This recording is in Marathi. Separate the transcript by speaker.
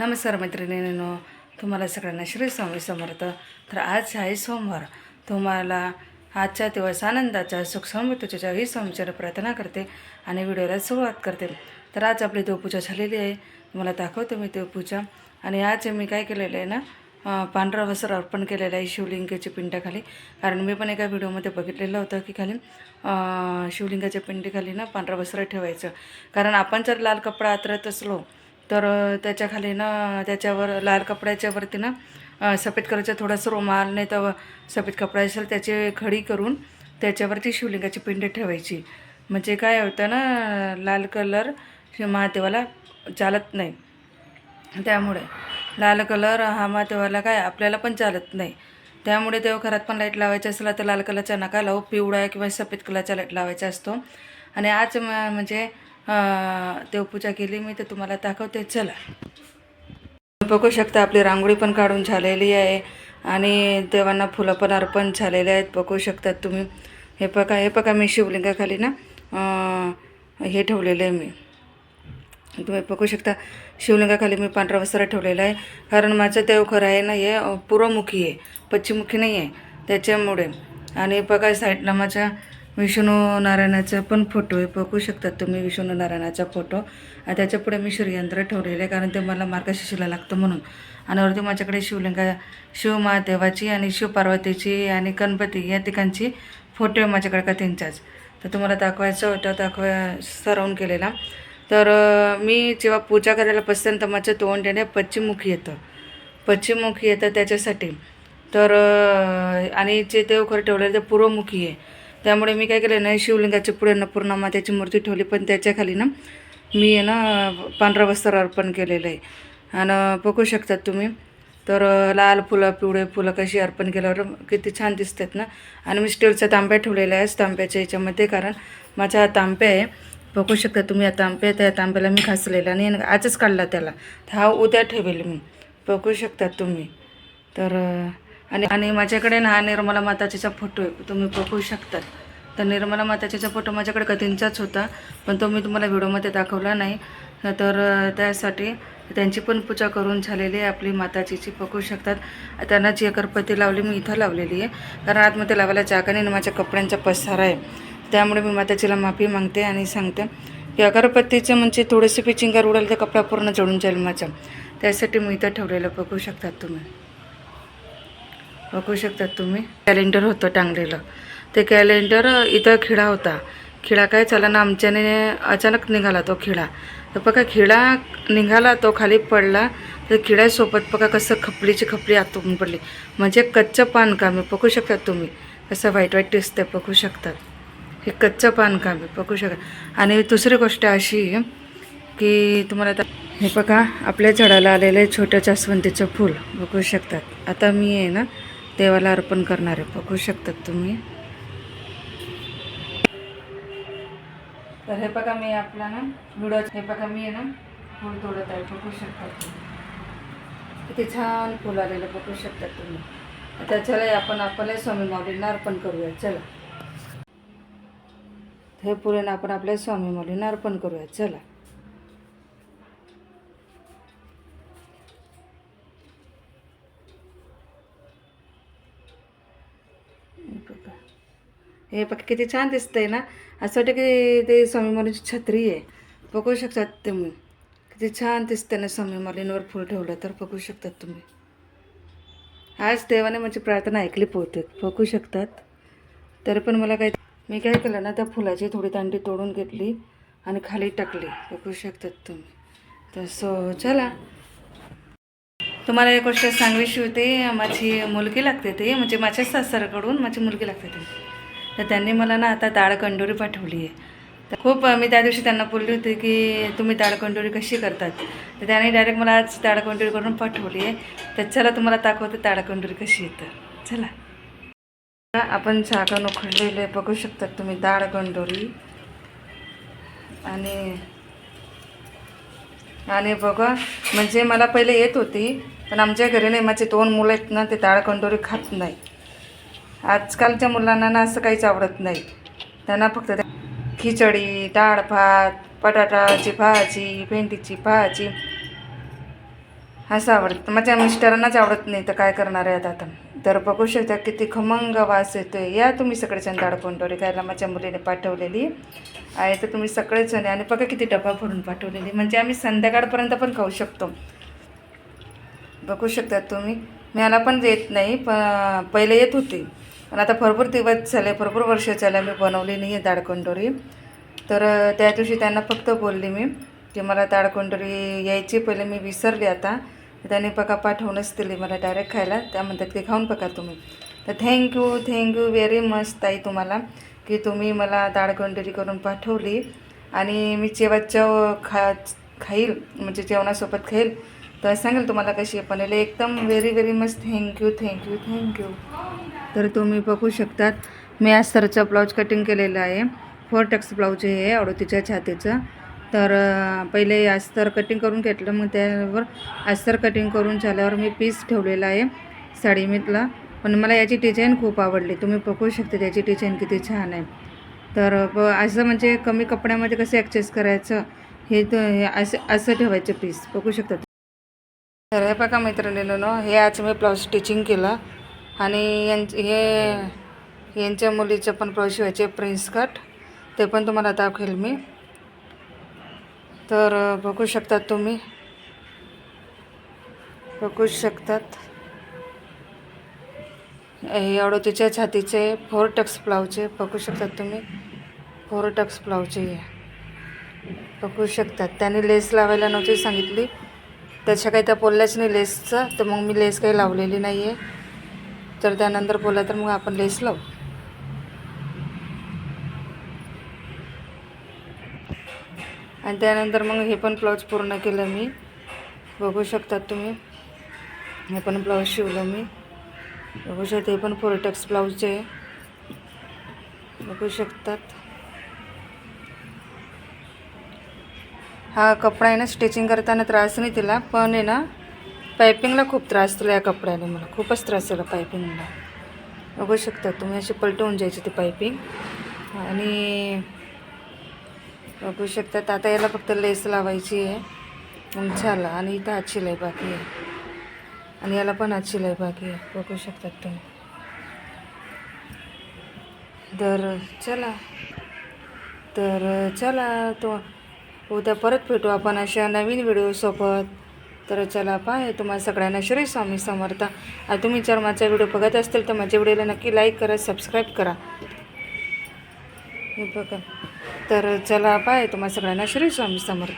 Speaker 1: नमस्कार मैत्रिणींनो तुम्हाला सगळ्यांना श्री स्वामी समर्थ. तर आज आहे सोमवार. तुम्हाला आजच्या दिवस आनंदाच्या सुख समृद्धीच्या ही सोमचार प्रार्थना करते आणि व्हिडिओला सुरुवात करते. तर आज आपली देवपूजा झालेली आहे. तुम्हाला दाखवते मी देवपूजा. आणि आज मी काय केलेलं आहे ना पांढरा वस्त्र अर्पण केलेलं आहे शिवलिंगाच्या पिंडाखाली. कारण मी पण एका व्हिडिओमध्ये बघितलेलं होतं की खाली शिवलिंगाच्या पिंडीखाली ना पांढरा वस्त्र ठेवायचं. कारण आपण जर लाल कपडा आतरत असलो तर त्याच्याखाली ना त्याच्यावर लाल कपड्याच्या वरती ना सफेद कलरचं थोडंसं रुमाल नाही तर सफेद कपडा असेल त्याची खडी करून त्याच्यावरती शिवलिंगाची पिंड ठेवायची. म्हणजे काय होतं ना लाल कलर महादेवाला चालत नाही. त्यामुळे लाल कलर हा महादेवाला काय आपल्याला पण चालत नाही. त्यामुळे देवघरात पण लाइट लावायचा असला तर लाल कलरचा नका लावू पिवळा किंवा सफेद कलरचा लाइट लावायचा असतो. आणि आज म- म्हणजे देवपूजा केली मी तर तुम्हाला दाखवते. चला. बघू शकता आपली रांगोळी पण काढून झालेली आहे आणि देवांना फुलं पण अर्पण झालेले आहेत. बघू शकतात तुम्ही. हे बघा हे बघा मी शिवलिंगाखाली ना हे ठेवलेलं आहे मी. तुम्ही बघू शकता शिवलिंगाखाली मी पांढरा वसारा ठेवलेला आहे. कारण माझं देवघर आहे ना हे पूर्वमुखी आहे. पश्चिममुखी नाही आहे. त्याच्यामुळे. आणि बघा साईडला माझ्या विष्णू नारायणाचा पण फोटो आहे. बघू शकतात तुम्ही विष्णू नारायणाचा फोटो. आणि त्याच्या पुढे मी श्रीयंत्र ठेवलेलं आहे कारण ते मला मार्गशीर्षीला लागतं म्हणून. आणि वरती माझ्याकडे शिवलिंगा शिवमहादेवाची आणि शिवपार्वतीची आणि गणपती या ठिकाणची फोटो आहे माझ्याकडे का त्यांच्याच. तर तुम्हाला दाखवायचं होतं दाखवा सरवून केलेला. तर मी जेव्हा पूजा करायला बसते तर माझं तोंड येणे पश्चिममुखी येतं. पश्चिममुखी येतं त्याच्यासाठी. तर आणि जे देवघर ठेवलेलं ते पूर्वमुखी आहे. त्यामुळे मी काय केलं ना शिवलिंगाच्या पुढे ना पूर्ण मात्याची मूर्ती ठेवली पण त्याच्याखाली ना मी आहे ना पांढरा वस्त्र अर्पण केलेलं आहे. आणि बघू शकतात तुम्ही तर लाल फुलं पिवळे फुलं कशी अर्पण केल्यावर किती छान दिसतात ना. आणि मी स्टीलचा तांब्या ठेवलेला आहे तांब्याच्या याच्यामध्ये कारण माझा हा तांब्या आहे. बघू शकता तुम्ही हा तांब्या त्या तांब्याला मी घासलेला आणि आजच काढला त्याला. तर हा उद्या ठेवेल मी. बघू शकतात तुम्ही. तर आणि आणि माझ्याकडे ना हा निर्मला माताजीचा फोटो आहे. तुम्ही बघू शकतात तर निर्मला माताजीचा फोटो माझ्याकडे कधींचाच होता पण तो मी तुम्हाला व्हिडिओमध्ये दाखवला नाही. तर त्यासाठी त्यांची पण पूजा करून झालेली आहे आपली माताजीची बघू शकतात. त्यांना जी अगरबत्ती लावली मी इथं लावलेली आहे. कारण आतमध्ये लावायला जागा नाही आणि माझ्या कपड्यांचा पसारा आहे. त्यामुळे मी माताजीला माफी मागते आणि सांगते की अगरबत्तीचं म्हणजे थोडीशी पिचिंगार उडाल तर कपडा पूर्ण जळून जाईल माझा त्यासाठी मी इथं ठेवलेलं बघू शकतात तुम्ही. बघू शकतात तुम्ही. कॅलेंडर होतं टांगलेलं. ते कॅलेंडर इथं खिळा होता. खिळा काय चालला ना आमच्याने अचानक निघाला तो खिळा तर बघा खिळा निघाला तो खाली पडला. तर खिळ्यासोबत बघा कसं खपलीची खपली आतून पडली. म्हणजे कच्चं बांधकाम आहे बघू शकतात तुम्ही? कसं वाईट वाईट दिसतं बघू शकतात हे कच्चं बांधकाम आहे बघू शकत? आणि दुसरी गोष्ट अशी की तुम्हाला आता हे बघा आपल्या झाडाला आलेलं छोट्या जास्वंदीचं फूल. बघू शकतात आता मी आहे ना देवाला अर्पण करणारे बघू शकतात तुम्ही. तर हे बघा मी आपला ना व्हिडिओ हे बघा मी आहे ना फूल तोडत आहे. बघू शकतात तुम्ही. किती छान फुल आलेलं बघू शकतात तुम्ही. आता चला आपण आपल्या स्वामी माऊलींना अर्पण करूया. चला. हे फुलं आपण आपल्या स्वामी माऊलींना अर्पण करूया. चला हे बघा. हे बघ किती छान दिसतंय ना? असं वाटतं की ते स्वामी माऊलींची छत्री आहे. बघू शकतात तुम्ही. किती छान दिसतं ना स्वामी माऊलींवर फुल ठेवलं तर बघू शकतात तुम्ही. आज देवाने माझी प्रार्थना ऐकली बहुतेक. बघू शकतात. तरी पण मला काय मी काय केलं ना त्या फुलाची थोडी दांडी तोडून घेतली आणि खाली टाकली. बघू शकतात तुम्ही. तसं चला. तुम्हाला एक गोष्ट सांगायची होती माझी मुलगी लागते ते. म्हणजे माझ्या सासऱ्याकडून माझी मुलगी लागते ती. तर त्यांनी मला ना आता ताळकंडोरी पाठवली आहे. तर खूप मी त्या दिवशी त्यांना बोलली होती की तुम्ही ताळकंडोरी कशी करतात? तर त्यांनी डायरेक्ट मला आज ताळकंडोरी करून पाठवली आहे. तर चला तुम्हाला दाखवते ताळकंडोरी कशी येतं चला. आपण झाकण उखडलेले बघू शकतात तुम्ही डाळ कंडोरी आणि आणि बघा म्हणजे मला पहिले येत होती पण आमच्या घरी नाही माझे दोन मुलं आहेत ना ते ताळकंडोरी खात नाही. आजकालच्या मुलांना ना असं काहीच आवडत नाही. त्यांना फक्त खिचडी डाळ भात बटाटाची भाजी भेंडीची भाजी असं आवडतं. माझ्या मिस्टरांनाच आवडत नाही तर काय करणार आहे आता. तर बघू शकता किती खमंग वास येतोय. या तुम्ही सगळेजण दाडकोंडोरी खायला माझ्या मुलीने पाठवलेली. आहे तर तुम्ही सगळेच जण आणि बघा किती डबा भरून पाठवलेली. म्हणजे आम्ही संध्याकाळपर्यंत पण खाऊ शकतो. बघू शकता तुम्ही. मला पण येत नाही प पहिले येत होते. आणि आता भरपूर दिवस झाले भरपूर वर्ष झाले मी बनवली नाही आहे दाडकोंडोरी तर त्या दिवशी त्यांना फक्त बोलली मी की मला दाडकोंडोरी यायची पहिले मी विसरली आता. त्यांनी बघा पाठवूनच दिली मला डायरेक्ट खायला. त्या म्हणतात की खाऊन बघा तुम्ही. तर थँक्यू थँक्यू व्हेरी मच ताई तुम्हाला की तुम्ही मला दाडकोंडोरी करून पाठवली. आणि मी जेव्हा चव खा खाईल म्हणजे जेवणासोबत खाईल तर सांगेल तुम्हाला कशी बनवली एकदम very very much thank you thank you thank you तर तुम्ही बघू शकतात मी अस्तरचं ब्लाऊज कटिंग केलेलं आहे. फोर टक्स ब्लाऊज हे अडोतीच्या छातीचं. तर पहिले अस्तर कटिंग करून घेतलं मग त्यावर अस्तर कटिंग करून झाल्यावर मी पीस ठेवलेला आहे साडीमीतला पण मला याची डिझाईन खूप आवडली. तुम्ही बघू शकता त्याची डिझाईन किती छान आहे. तर ब असं म्हणजे कमी कपड्यामध्ये कसं ॲक्सेस करायचं हे तर हे असं असं ठेवायचं पीस बघू शकता तर हे बघा मैत्रिणीनं हे आज मी ब्लाऊज स्टिचिंग केलं. आणि यांच हे यांच्या मुलीचं पण प्रवेश व्हायचे प्रिन्स कट. ते पण तुम्हाला दाखवेल मी. तर बघू शकतात तुम्ही. बघू शकतात. हे अडोतीच्या छातीचे फोर टक्स ब्लाऊजचे बघू शकतात तुम्ही. फोर टक्स ब्लाऊजचे हे. बघू शकतात. त्याने लेस लावायला नव्हती सांगितली. त्याच्या काही त्या बोलल्याच नाही लेसचं तर मग मी लेस काही लावलेली नाही आहे तर त्यानंतर बोला तर मग आपण लेस लावू. आणि त्यानंतर मग हे पण ब्लाऊज पूर्ण केलं मी. बघू शकतात तुम्ही. हे पण ब्लाऊज शिवलं मी. बघू शकता हे पण फोरटक्स ब्लाऊजचे आहे. बघू शकतात. हा कपडा आहे ना स्टिचिंग करताना त्रास नाही तिला पण आहे ना पायपिंगला खूप त्रास दिला या कपड्याने मला. खूपच त्रास झाला पायपिंगला. बघू शकता तुम्ही अशी पलटवून जायची ती पायपिंग. आणि बघू शकतात आता याला फक्त लेस लावायची आहे. झाला आणि इथं हात शिलाई बाकी आहे. आणि याला पण हात शिलाई बाकी आहे. बघू शकतात तुम्ही. तर चला. तर चला तो उद्या परत भेटू आपण अशा नवीन व्हिडिओसोबत. तर चला पाय तुम्हाला सगळ्यांना श्री स्वामी समर्थ. आणि तुम्ही जर माझा व्हिडिओ बघत असतील तर माझ्या व्हिडिओला नक्की लाईक करा सबस्क्राईब करा. हे बघा. तर चला पाय तुम्हाला सगळ्यांना श्री स्वामी समर्थ.